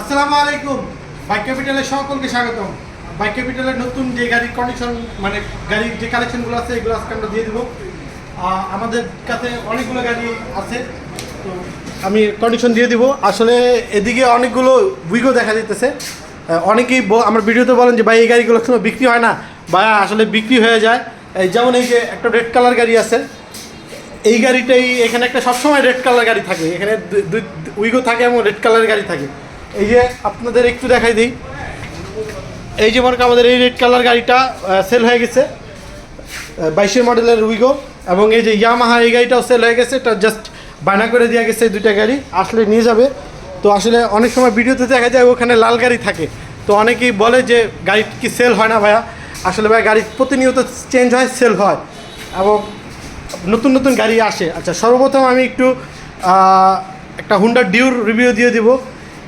আসসালামু আলাইকুম। বাইক ক্যাপিটালের সকলকে স্বাগতম। বাইক ক্যাপিটালের নতুন যে গাড়ির কন্ডিশন মানে গাড়ির যে কালেকশনগুলো আছে, এগুলো আজকে আমরা দিয়ে দেবো। আমাদের কাছে অনেকগুলো গাড়ি আছে, তো আমি কন্ডিশন দিয়ে দিব। আসলে এদিকে অনেকগুলো উইগো দেখা যেতেছে অনেকেই আমার ভিডিওতে বলেন যে, ভাই, এই গাড়িগুলো কোনো বিক্রি হয় না? বা, আসলে বিক্রি হয়ে যায়। এই যেমন এই যে একটা রেড কালার গাড়ি আছে, এই গাড়িটাই এখানে একটা সবসময় রেড কালার গাড়ি থাকে। এখানে উইগো থাকে এবং রেড কালারের গাড়ি থাকে। এই যে আপনাদের একটু দেখাই দিই। এই যে মনে আমাদের এই রেড কালার গাড়িটা সেল হয়ে গেছে। বাইশের মডেলের উইগো এবং এই যে ইয়ামাহা এই গাড়িটাও সেল হয়ে গেছে। এটা জাস্ট বায়না করে দেওয়া গেছে এই দুইটা গাড়ি। আসলে নিয়ে যাবে। তো আসলে অনেক সময় ভিডিওতে দেখা যায় ওখানে লাল গাড়ি থাকে। তো অনেকেই বলে যে গাড়ি কি সেল হয় না ভাইয়া? আসলে ভাই গাড়ি প্রতিনিয়ত চেঞ্জ হয় সেল হয়। এবং নতুন নতুন গাড়ি আসে। আচ্ছা সর্বপ্রথম আমি একটু একটা হুন্ডার ডিউর রিভিউ দিয়ে দিব।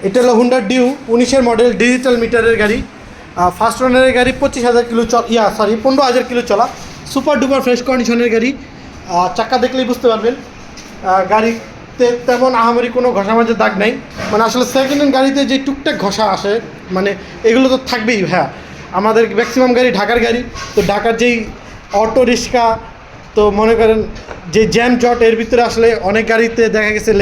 এটা হলো হুন্ডার ডিউ উনিশের মডেল ডিজিটাল মিটারের গাড়ি। ফার্স্ট রানারের গাড়ি, পঁচিশ হাজার কিলো চল, ইয়া সরি পনেরো হাজার কিলো চলা। সুপার ডুপার ফ্রেশ কন্ডিশনের গাড়ি। চাক্কা দেখলেই বুঝতে পারবেন। গাড়িতে তেমন আহামরি কোনো ঘষা মাঝে দাগ নাই। মানে আসলে সেকেন্ড হ্যান্ড গাড়িতে যে টুকটাক ঘষা আসে মানে এগুলো তো থাকবেই হ্যাঁ। আমাদের ম্যাক্সিমাম গাড়ি ঢাকার গাড়ি। তো ঢাকার যেই অটো রিক্সা, তো মনে করেন যে জ্যাম জট এর ভিতরে আসলে অনেক গাড়িতে দেখা গেছে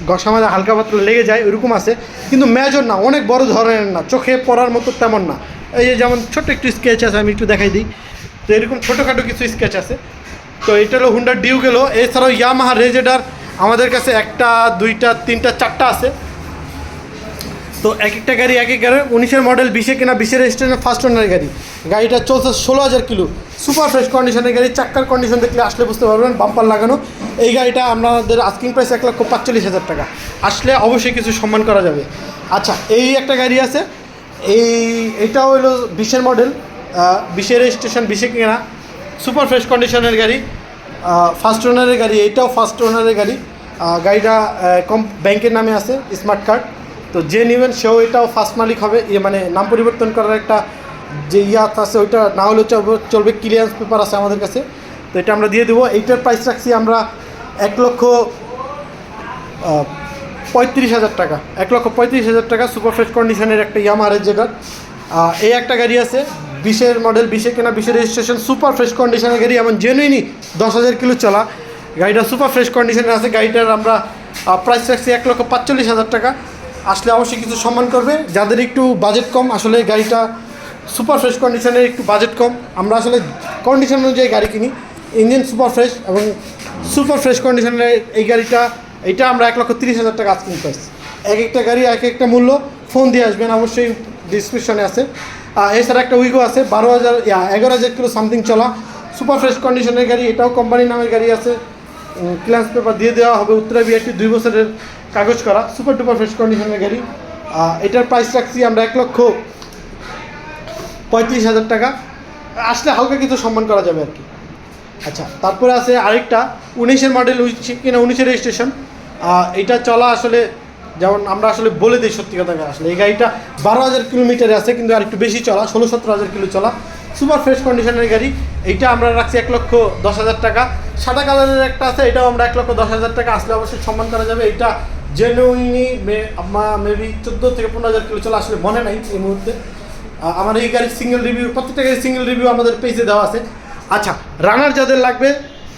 লে- ঘষা হালকা পাতলা লেগে যায় ওইরকম আছে। কিন্তু মেজর না, অনেক বড় ধরনের না, চোখে পড়ার মতো তেমন না। এই যে যেমন ছোট্ট একটু স্কেচ আছে, আমি একটু দেখাই দিই। তো এরকম ছোটোখাটো কিছু স্কেচ আছে। তো এটা হলো হুন্ডার ডিউ গেলো এছাড়াও ইয়ামাহা রেজেডার আমাদের কাছে একটা, দুইটা, তিনটা, চারটা আছে। তো এক একটা গাড়ি এক এক গাড়ি, উনিশের মডেল বিশে কেনা, বিশের রেজিস্ট্রেশন ফার্স্ট ওনার গাড়ি। গাড়িটা চলছে ষোলো হাজার কিলো। সুপার ফ্রেশ কন্ডিশনের গাড়ি, চাক্কার কন্ডিশন দেখলে আসলে বুঝতে পারবেন বাম্পার লাগানো। এই গাড়িটা আমাদের আস্কিং প্রাইস এক লক্ষ পাঁচচল্লিশ হাজার টাকা। আসলে অবশ্যই কিছু সম্মান করা যাবে। আচ্ছা এই একটা গাড়ি আছে। এই, এটা হলো বিশের মডেল বিশের রেজিস্ট্রেশন বিশে কেনা। সুপার ফ্রেশ কন্ডিশনের গাড়ি। ফার্স্ট ওনারের গাড়ি এইটাও ফার্স্ট ওনারের গাড়ি। গাড়িটা কম ব্যাংকের নামে আছে স্মার্ট কার্ড তো যে নেবেন, সেও এটাও ফার্স্ট মালিক হবে। ইয়ে মানে নাম পরিবর্তন করার একটা যে ইয়াত আছে ওইটা না হলেও চলবে ক্লিয়ারেন্স পেপার আছে আমাদের কাছে। তো এটা আমরা দিয়ে দেবো। এইটার প্রাইস রাখছি আমরা এক লক্ষ পঁয়ত্রিশ হাজার টাকা। এক লক্ষ পঁয়ত্রিশ হাজার টাকা সুপার কন্ডিশনের একটা ইয়ামারের যেটা এই একটা গাড়ি আছে, বিশের মডেল বিশে কেনা বিশের রেজিস্ট্রেশন সুপার ফ্রেশ কন্ডিশনের গাড়ি। এমন জেনুইনই দশ হাজার কিলো চলা। গাড়িটা সুপার ফ্রেশ কন্ডিশনে আছে। গাড়িটার আমরা প্রাইস রাখছি এক লক্ষ পাঁচচল্লিশ হাজার টাকা। আসলে অবশ্যই কিছু সম্মান করবে। যাদের একটু বাজেট কম, আসলে গাড়িটা সুপার ফ্রেশ কন্ডিশনের একটু বাজেট কম। আমরা আসলে কন্ডিশন অনুযায়ী গাড়ি কিনি। ইঞ্জিন সুপার ফ্রেশ এবং সুপার ফ্রেশ কন্ডিশনের এই গাড়িটা, এটা আমরা এক লক্ষ তিরিশ হাজার টাকা আজকিং প্রাইস এক একটা গাড়ি এক একটা মূল্য ফোন দিয়ে আসবেন, অবশ্যই ডিসক্রিপশনে আছে। আর এছাড়া একটা উইগো আছে, বারো হাজার এগারো হাজার কিলো সামথিং চলা। সুপার ফ্রেশ কন্ডিশনের গাড়ি, এটাও কোম্পানির নামের গাড়ি আছে। ক্লিয়ারেন্স পেপার দিয়ে দেওয়া হবে, উত্তরা বিআরটি দুই বছরের কাগজ করা সুপার ডুপার ফ্রেশ কন্ডিশনের গাড়ি। এটার প্রাইস রাখছি আমরা এক লক্ষ পঁয়ত্রিশ হাজার টাকা। আসলে হালকা কিছু সম্মান করা যাবে আর কি। আচ্ছা তারপরে আছে আরেকটা, উনিশের মডেল কিনা, উনিশের রেজিস্ট্রেশন এটা চলা আসলে যেমন আমরা আসলে বলে দিই সত্যি কথা আসলে এই গাড়িটা বারো হাজার কিলোমিটারে আছে, কিন্তু আর একটু বেশি চলা, ষোলো সতেরো হাজার কিলো চলা। সুপার ফ্রেশ কন্ডিশনের গাড়ি, এইটা আমরা রাখছি এক লক্ষ দশ হাজার টাকা। সাদা কালারের একটা আছে, এটাও আমরা এক লক্ষ দশ হাজার টাকা। আসলে অবশ্যই সম্মান করা যাবে এটা জেনুইনি মেবি চোদ্দ থেকে পনেরো হাজার কিলো চলে আসলে মনে নাই এই মুহূর্তে। আমার এই গাড়ির সিঙ্গেল রিভিউ প্রত্যেকটা গাড়ির সিঙ্গেল রিভিউ আমাদের পেজে দেওয়া আছে। আচ্ছা রানার যাদের লাগবে,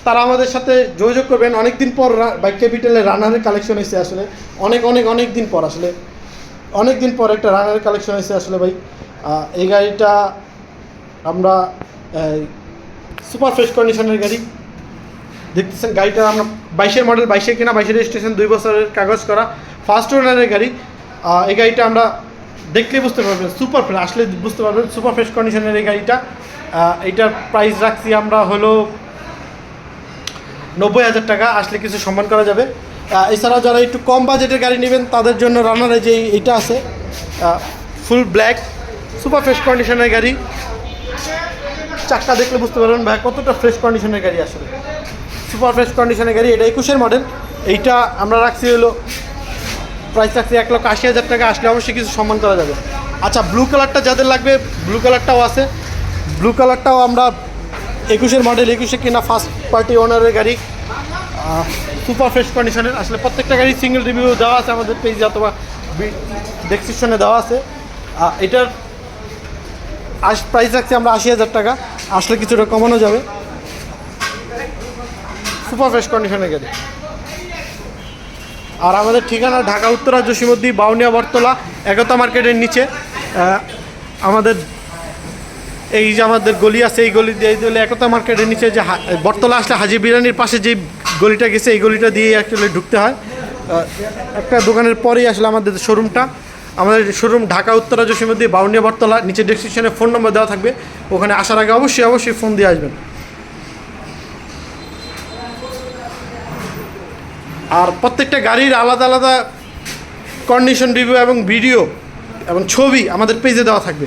তারা আমাদের সাথে যোগাযোগ করবেন। অনেক দিন পর বাইক ক্যাপিটালে রানারের কালেকশন এসে আসলে। অনেক অনেক অনেক দিন পর আসলে। অনেক দিন পর একটা রানারের কালেকশন এসে আসলে ভাই। এই গাড়িটা আমরা সুপার ফ্রেশ কন্ডিশনের গাড়ি। দেখতেছেন গাড়িটা আমরা বাইশের মডেল বাইশে কিনা, বাইশের রেজিস্ট্রেশন দুই বছরের কাগজ করা ফার্স্ট ওনারের গাড়ি। এই গাড়িটা আমরা দেখলেই বুঝতে পারবেন সুপার ফ্রেশ আসলে বুঝতে পারবেন সুপার ফ্রেশ কন্ডিশনের এই গাড়িটা। এইটার প্রাইস রাখছি আমরা হলো নব্বই হাজার টাকা, আসলে কিছু সম্মান করা যাবে। এছাড়াও যারা একটু কম বাজেটের গাড়ি নেবেন, তাদের জন্য রানারে যে এইটা আছে ফুল ব্ল্যাক সুপার ফ্রেশ কন্ডিশনের গাড়ি। চাক্কা দেখলে বুঝতে পারবেন ভাই, কতটা ফ্রেশ কন্ডিশনের গাড়ি আসলে। সুপার ফ্রেশ কন্ডিশনের গাড়ি এটা একুশের মডেল এইটা আমরা রাখছি হলো প্রাইস রাখছি এক লক্ষ আশি হাজার টাকা, আসলে অবশ্যই কিছু সম্মান করা যাবে। আচ্ছা ব্লু কালারটা যাদের লাগবে ব্লু কালারটাও আছে। ব্লু কালারটাও আমরা একুশের মডেল একুশে কিনা ফার্স্ট পার্টি ওনারের গাড়ি। সুপার ফ্রেশ কন্ডিশনের আসলে প্রত্যেকটা গাড়ি সিঙ্গেল রিভিউ দেওয়া আছে আমাদের পেজে অথবা ডেসক্রিপশনে দেওয়া আছে। এটার আস প্রাইস রাখছি আমরা আশি হাজার টাকা। আসলে কিছুটা কমানো যাবে। সুপার ফ্রেশ কন্ডিশনের গাড়ি আর আমাদের ঠিকানা ঢাকা, উত্তরা জসীমদ্দি বাউনিয়া, বটতলা, একতা মার্কেটের নিচে। আমাদের এই যে আমাদের গলি আছে, এই গলি দিয়ে এই গলি একতা মার্কেটের নিচে যে বটতলা আসলে হাজি বিরিয়ানির পাশে যে গলিটা গেছে, এই গলিটা দিয়ে অ্যাকচুয়ালি ঢুকতে হয়। একটা দোকানের পরেই আসলে আমাদের শোরুমটা আমাদের শোরুম ঢাকা, উত্তরা জসীমদ্দি বাউনিয়া, বটতলা নিচে ডেসক্রিপশনে ফোন নম্বর দেওয়া থাকবে। ওখানে আসার আগে অবশ্যই অবশ্যই ফোন দিয়ে আসবেন। আর প্রত্যেকটা গাড়ির আলাদা আলাদা কন্ডিশন রিভিউ এবং ভিডিও এবং ছবি আমাদের পেজে দেওয়া থাকবে।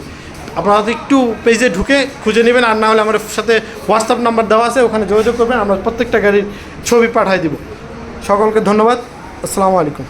আপনারা একটু পেজে ঢুকে খুঁজে নেবেন, আর না হলে আমার সাথে হোয়াটসঅ্যাপ নাম্বার দেওয়া আছে, ওখানে যোগাযোগ করবেন, আমরা প্রত্যেকটা গাড়ির ছবি পাঠিয়ে দিব। সকলকে ধন্যবাদ। আসসালামু আলাইকুম।